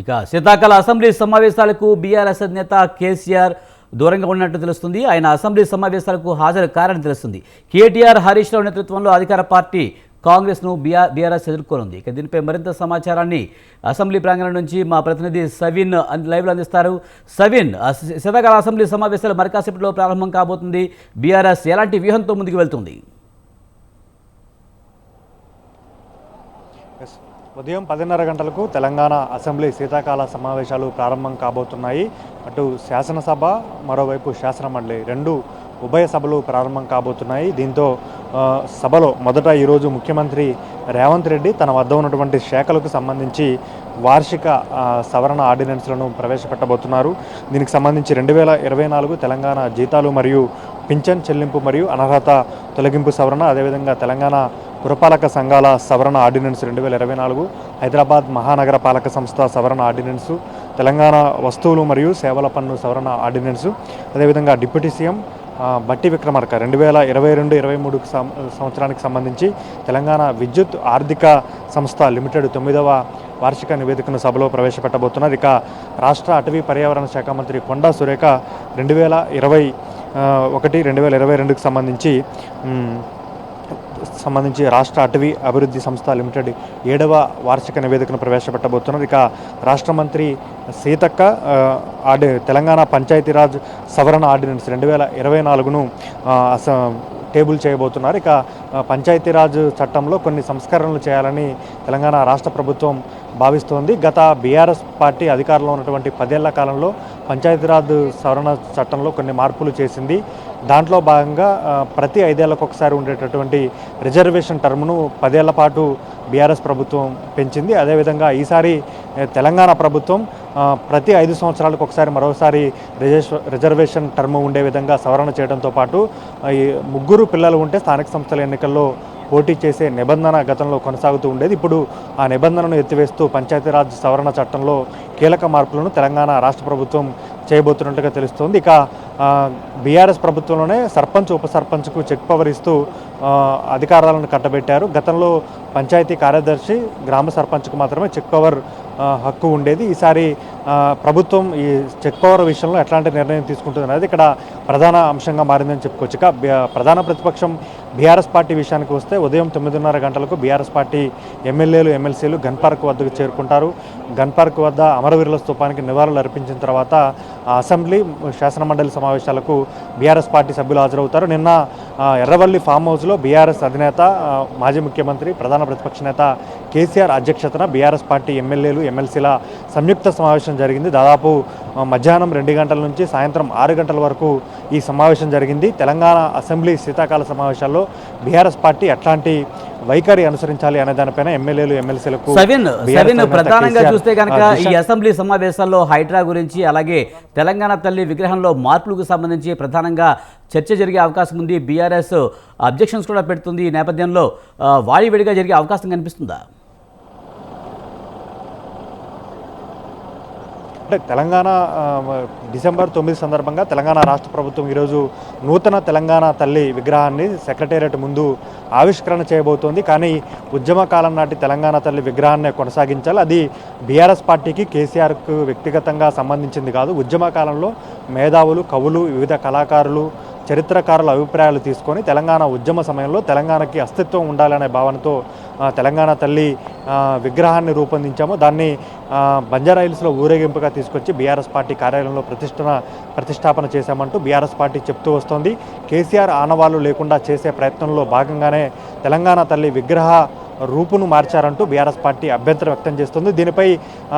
ఇక శీతాకాల అసెంబ్లీ సమావేశాలకు బీఆర్ఎస్ అధినేత కేసీఆర్ దూరంగా ఉన్నట్టు తెలుస్తుంది. ఆయన అసెంబ్లీ సమావేశాలకు హాజరు కారని తెలుస్తుంది. కేటీఆర్ హరీష్ రావు నేతృత్వంలో అధికార పార్టీ కాంగ్రెస్ను బీఆర్ బీఆర్ఎస్ ఎదుర్కొనుంది. ఇక దీనిపై మరింత సమాచారాన్ని అసెంబ్లీ ప్రాంగణం నుంచి మా ప్రతినిధి సవిన్ లైవ్లో అందిస్తారు. సవిన్ శీతాకాల అసెంబ్లీ సమావేశాలు మరికాసేపట్లో ప్రారంభం కాబోతుంది. బీఆర్ఎస్ ఎలాంటి వ్యూహంతో ముందుకు వెళ్తుంది? ఉదయం పదిన్నర గంటలకు తెలంగాణ అసెంబ్లీ శీతాకాల సమావేశాలు ప్రారంభం కాబోతున్నాయి. అటు శాసనసభ మరోవైపు శాసనమండలి రెండు ఉభయ సభలు ప్రారంభం కాబోతున్నాయి. దీంతో సభలో మొదట ఈరోజు ముఖ్యమంత్రి రేవంత్ రెడ్డి తన వద్ద ఉన్నటువంటి శాఖలకు సంబంధించి వార్షిక సవరణ ఆర్డినెన్స్లను ప్రవేశపెట్టబోతున్నారు. దీనికి సంబంధించి రెండు వేల ఇరవై నాలుగు తెలంగాణ జీతాలు మరియు పింఛన్ చెల్లింపు మరియు అనర్హత తొలగింపు సవరణ అదేవిధంగా తెలంగాణ పురపాలక సంఘాల సవరణ ఆర్డినెన్స్ రెండు వేల ఇరవై నాలుగు హైదరాబాద్ మహానగర పాలక సంస్థ సవరణ ఆర్డినెన్సు తెలంగాణ వస్తువులు మరియు సేవల పన్ను సవరణ ఆర్డినెన్సు అదేవిధంగా డిప్యూటీ సీఎం బట్టి విక్రమార్క రెండు వేల ఇరవై రెండు ఇరవై మూడు సంవత్సరానికి సంబంధించి తెలంగాణ విద్యుత్ ఆర్థిక సంస్థ లిమిటెడ్ తొమ్మిదవ వార్షిక నివేదికను సభలో ప్రవేశపెట్టబోతున్నారు. ఇక రాష్ట్ర అటవీ పర్యావరణ శాఖ మంత్రి కొండా సురేఖ రెండు వేల ఇరవై ఒకటి రెండు వేల ఇరవై రెండుకు సంబంధించి సంబంధించి రాష్ట్ర అటవీ అభివృద్ధి సంస్థ లిమిటెడ్ ఏడవ వార్షిక నివేదికను ప్రవేశపెట్టబోతున్నారు ఇక రాష్ట్ర మంత్రి సీతక్క ఆర్డి తెలంగాణ పంచాయతీరాజ్ సవరణ ఆర్డినెన్స్ రెండు వేల ఇరవై నాలుగును అస టేబుల్ చేయబోతున్నారు. ఇక పంచాయతీరాజ్ చట్టంలో కొన్ని సంస్కరణలు చేయాలని తెలంగాణ రాష్ట్ర ప్రభుత్వం భావిస్తోంది. గత బీఆర్ఎస్ పార్టీ అధికారంలో ఉన్నటువంటి పదేళ్ళ కాలంలో పంచాయతీరాజ్ సవరణ చట్టంలో కొన్ని మార్పులు చేసింది. దాంట్లో భాగంగా ప్రతి ఐదేళ్ళకు ఒకసారి ఉండేటటువంటి రిజర్వేషన్ టర్మ్ను పదేళ్ళ పాటు బీఆర్ఎస్ ప్రభుత్వం పెంచింది. అదేవిధంగా ఈసారి తెలంగాణ ప్రభుత్వం ప్రతి ఐదు సంవత్సరాలకు ఒకసారి మరోసారి రిజర్వ్ రిజర్వేషన్ టర్మ్ ఉండే విధంగా సవరణ చేయడంతో పాటు ఈ ముగ్గురు పిల్లలు ఉంటే స్థానిక సంస్థల ఎన్నికల్లో పోటీ చేసే నిబంధన గతంలో కొనసాగుతూ ఉండేది. ఇప్పుడు ఆ నిబంధనను ఎత్తివేస్తూ పంచాయతీరాజ్ సవరణ చట్టంలో కీలక మార్పులను తెలంగాణ రాష్ట్ర ప్రభుత్వం చేయబోతున్నట్టుగా తెలుస్తోంది. ఇక బీఆర్ఎస్ ప్రభుత్వంలోనే సర్పంచ్ ఉప సర్పంచ్కు చెక్ పవర్ ఇస్తూ అధికారాలను కట్టబెట్టారు. గతంలో పంచాయతీ కార్యదర్శి గ్రామ సర్పంచ్కు మాత్రమే చెక్ పవర్ హక్కు ఉండేది. ఈసారి ప్రభుత్వం ఈ చెక్ పవర్ విషయంలో ఎట్లాంటి నిర్ణయం తీసుకుంటుంది అనేది ఇక్కడ ప్రధాన అంశంగా మారిందని చెప్పుకోవచ్చు. ఇక ప్రధాన ప్రతిపక్షం బీఆర్ఎస్ పార్టీ విషయానికి వస్తే ఉదయం తొమ్మిదిన్నర గంటలకు బీఆర్ఎస్ పార్టీ ఎమ్మెల్యేలు ఎమ్మెల్సీలు గన్ పార్క్ వద్దకు చేరుకుంటారు. గన్ పార్క్ వద్ద అమరవీరుల స్తూపానికి నివాళులు అర్పించిన తర్వాత అసెంబ్లీ శాసనమండలి సమావేశాలకు బీఆర్ఎస్ పార్టీ సభ్యులు హాజరవుతారు. నిన్న ఎర్రవల్లి ఫామ్ హౌస్లో బీఆర్ఎస్ అధినేత మాజీ ముఖ్యమంత్రి ప్రధాన ప్రతిపక్ష నేత కేసీఆర్ అధ్యక్షతన బీఆర్ఎస్ పార్టీ ఎమ్మెల్యేలు ఎమ్మెల్సీల సంయుక్త సమావేశం జరిగింది. దాదాపు మధ్యాహ్నం రెండు గంటల నుంచి సాయంత్రం ఆరు గంటల వరకు ఈ సమావేశం జరిగింది. తెలంగాణ అసెంబ్లీ శీతాకాల సమావేశాల్లో బీఆర్ఎస్ పార్టీ ఎట్లాంటి వైఖరి అనుసరించాలి అనే దానిపైన ఎమ్మెల్యేలు ఎమ్మెల్సీలకు ప్రధానంగా చూస్తే కనుక ఈ అసెంబ్లీ సమావేశాల్లో హైడ్రా గురించి అలాగే తెలంగాణ తల్లి విగ్రహంలో మార్పులకు సంబంధించి ప్రధానంగా చర్చ జరిగే అవకాశం ఉంది. బీఆర్ఎస్ అబ్జెక్షన్స్ కూడా పెడుతుంది ఈ నేపథ్యంలో. వాడివేడిగా జరిగే అవకాశం కనిపిస్తుందా? అంటే తెలంగాణ డిసెంబర్ తొమ్మిది సందర్భంగా తెలంగాణ రాష్ట్ర ప్రభుత్వం ఈరోజు నూతన తెలంగాణ తల్లి విగ్రహాన్ని సెక్రటేరియట్ ముందు ఆవిష్కరణ చేయబోతోంది. కానీ ఉద్యమ కాలం నాటి తెలంగాణ తల్లి విగ్రహాన్ని కొనసాగించాలి. అది బీఆర్ఎస్ పార్టీకి కేసీఆర్కు వ్యక్తిగతంగా సంబంధించింది కాదు. ఉద్యమ కాలంలో మేధావులు కవులు వివిధ కళాకారులు చరిత్రకారుల అభిప్రాయాలు తీసుకొని తెలంగాణ ఉద్యమ సమయంలో తెలంగాణకి అస్తిత్వం ఉండాలనే భావనతో తెలంగాణ తల్లి విగ్రహాన్ని రూపొందించాము దాన్ని బంజారా హిల్స్లో ఊరేగింపుగా తీసుకొచ్చి బీఆర్ఎస్ పార్టీ కార్యాలయంలో ప్రతిష్టన ప్రతిష్టాపన చేశామంటూ బీఆర్ఎస్ పార్టీ చెప్తూ వస్తోంది. కేసీఆర్ ఆనవాళ్ళు లేకుండా చేసే ప్రయత్నంలో భాగంగానే తెలంగాణ తల్లి విగ్రహ రూపును మార్చారంటూ బీఆర్ఎస్ పార్టీ అభ్యంతరం వ్యక్తం చేస్తుంది. దీనిపై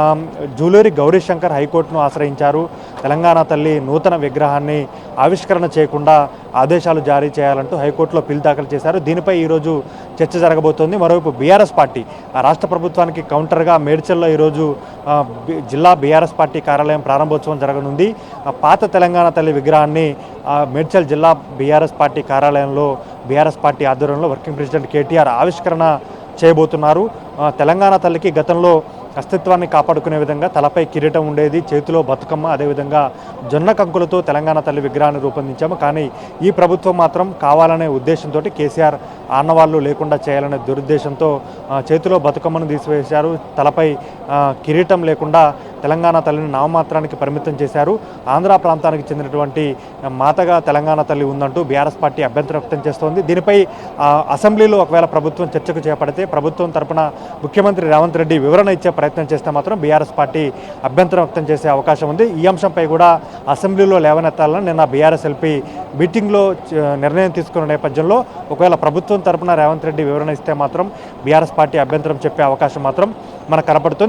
ఆమ్, గౌరీ గౌరీశంకర్ హైకోర్టును ఆశ్రయించారు. తెలంగాణ తల్లి నూతన విగ్రహాన్ని ఆవిష్కరణ చేయకుండా ఆదేశాలు జారీ చేయాలంటూ హైకోర్టులో పిల్ దాఖలు చేశారు. దీనిపై ఈరోజు చర్చ జరగబోతోంది. మరోవైపు బీఆర్ఎస్ పార్టీ ఆ రాష్ట్ర ప్రభుత్వానికి కౌంటర్గా మేడ్చల్లో ఈరోజు జిల్లా బీఆర్ఎస్ పార్టీ కార్యాలయం ప్రారంభోత్సవం జరగనుంది. పాత తెలంగాణ తల్లి విగ్రహాన్ని మేడ్చల్ జిల్లా బీఆర్ఎస్ పార్టీ కార్యాలయంలో బీఆర్ఎస్ పార్టీ ఆధ్వర్యంలో వర్కింగ్ ప్రెసిడెంట్ కేటీఆర్ ఆవిష్కరణ చేయబోతున్నారు. తెలంగాణ తల్లికి గతంలో అస్తిత్వాన్ని కాపాడుకునే విధంగా తలపై కిరీటం ఉండేది చేతిలో బతుకమ్మ అదేవిధంగా జొన్న కంకులతో తెలంగాణ తల్లి విగ్రహాన్ని రూపొందించాము. కానీ ఈ ప్రభుత్వం మాత్రం కావాలనే ఉద్దేశంతో కేసీఆర్ ఆనవాళ్ళు లేకుండా చేయాలనే దురుద్దేశంతో చేతిలో బతుకమ్మను తీసివేశారు. తలపై కిరీటం లేకుండా తెలంగాణ తల్లిని నామమాత్రానికి పరిమితం చేశారు. ఆంధ్ర ప్రాంతానికి చెందినటువంటి మాతగా తెలంగాణ తల్లి ఉందంటూ బీఆర్ఎస్ పార్టీ అభ్యంతరం వ్యక్తం చేస్తోంది. దీనిపై అసెంబ్లీలో ఒకవేళ ప్రభుత్వం చర్చకు చేపడితే ప్రభుత్వం తరపున ముఖ్యమంత్రి రేవంత్ రెడ్డి వివరణ ఇచ్చే ప్రయత్నం చేస్తే మాత్రం బీఆర్ఎస్ పార్టీ అభ్యంతరం వ్యక్తం చేసే అవకాశం ఉంది. ఈ అంశంపై కూడా అసెంబ్లీలో లేవనెత్తాలని నిన్న బీఆర్ఎస్ ఎల్పీ మీటింగ్లో నిర్ణయం తీసుకున్న నేపథ్యంలో ఒకవేళ ప్రభుత్వం తరపున రేవంత్ రెడ్డి వివరణ ఇస్తే మాత్రం బీఆర్ఎస్ పార్టీ అభ్యంతరం చెప్పే అవకాశం మాత్రం మనకు కనపడుతుంది.